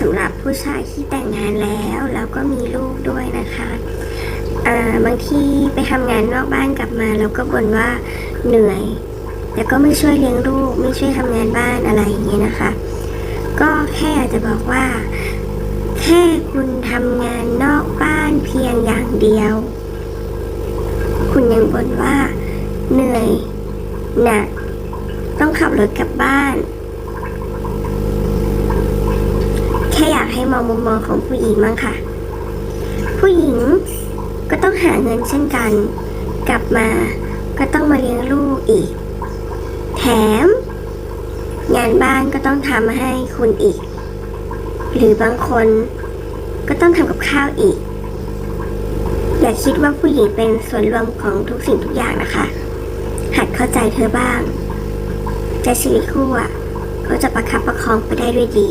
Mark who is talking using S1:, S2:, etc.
S1: สำหรับผู้ชายที่แต่งงานแล้วแล้วก็มีลูกด้วยนะคะบางทีไปทำงานนอกบ้านกลับมาแล้วก็บ่นว่าเหนื่อยแต่ก็ไม่ช่วยเลี้ยงลูกไม่ช่วยทำงานบ้านอะไรอย่างเงี้ยนะคะ ก็แค่อากจะบอกว่า แค่คุณทำงานนอกบ้านเพียงอย่างเดียว คุณยังบ่นว่าเหนื่อยหนักต้องขับรถกลับบ้าน แค่อยากให้ มองมุมมองของผู้หญิงมั้งค่ะ ผู้หญิงก็ต้องหาเงินเช่นกัน กลับมาก็ต้องมาเลี้ยงลูกอีก แถม งานบ้านก็ต้องทำให้คุณอีก หรือบางคนก็ต้องทำกับข้าวอีก อย่าคิดว่าผู้หญิงเป็นส่วนรวมของทุกสิ่งทุกอย่างนะคะ หัดเข้าใจเธอบ้าง จะชีวิตคู่อะ ก็จะประคับประคองไปได้ด้วยดี